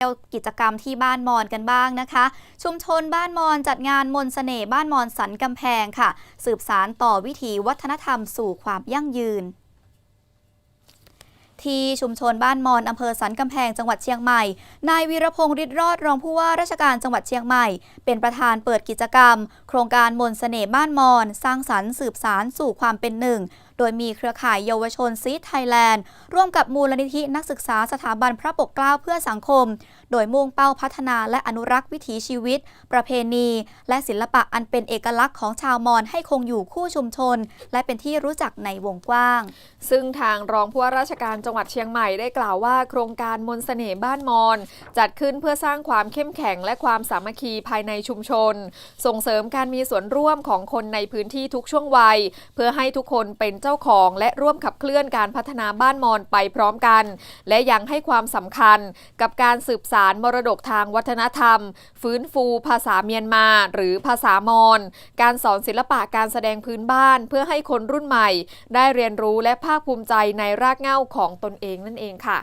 เที่ยวกิจกรรมที่บ้านมอนกันบ้างนะคะ ชุมชนบ้านมอนจัดงานมนต์เสน่ห์บ้านมอนสันกำแพงค่ะ สืบสารต่อวิถีวัฒนธรรมสู่ความยั่งยืน ที่ชุมชนบ้านมอนอำเภอสันกำแพงจังหวัดเชียงใหม่ นายวีรพงศ์ฤทธิ์รอดรองผู้ว่าราชการจังหวัดเชียงใหม่ เป็นประธานเปิดกิจกรรม โครงการมนเสน่ห์บ้านมอน สร้างสรรค์สืบสารสู่ความเป็นหนึ่ง โดยมีเครือข่ายเยาวชนซีไทยแลนด์ ร่วมกับมูลนิธินักศึกษาสถาบันพระปกเกล้าเพื่อสังคม โดยมุ่งเป้าพัฒนาและอนุรักษ์วิถีชีวิต ประเพณี และศิลปะอันเป็นเอกลักษณ์ของชาวมอญให้คงอยู่คู่ชุมชน และเป็นที่รู้จักในวงกว้าง ซึ่งทางรองผู้ว่าราชการจังหวัดวัดเชียงใหม่ได้กล่าวว่า โครงการมนเสน่ห์บ้านมอน จัดขึ้นเพื่อสร้างความเข้มแข็งและความสามัคคีภายในชุมชน ส่งเสริมการมีส่วนร่วมของคนในพื้นที่ทุกช่วงวัย เพื่อให้ทุกคนเป็นเจ้าของและร่วมขับเคลื่อนการพัฒนาบ้านมอนไปพร้อมกัน และยังให้ความสำคัญกับการสืบสารมรดกทางวัฒนธรรม ฟื้นฟูภาษาเมียนมาหรือภาษามอญการสอนศิลปะการแสดงพื้นบ้าน เพื่อให้คนรุ่นใหม่ ได้เรียนรู้และภาคภูมิใจในรากเหง้าของตนเองนั่นเองค่ะ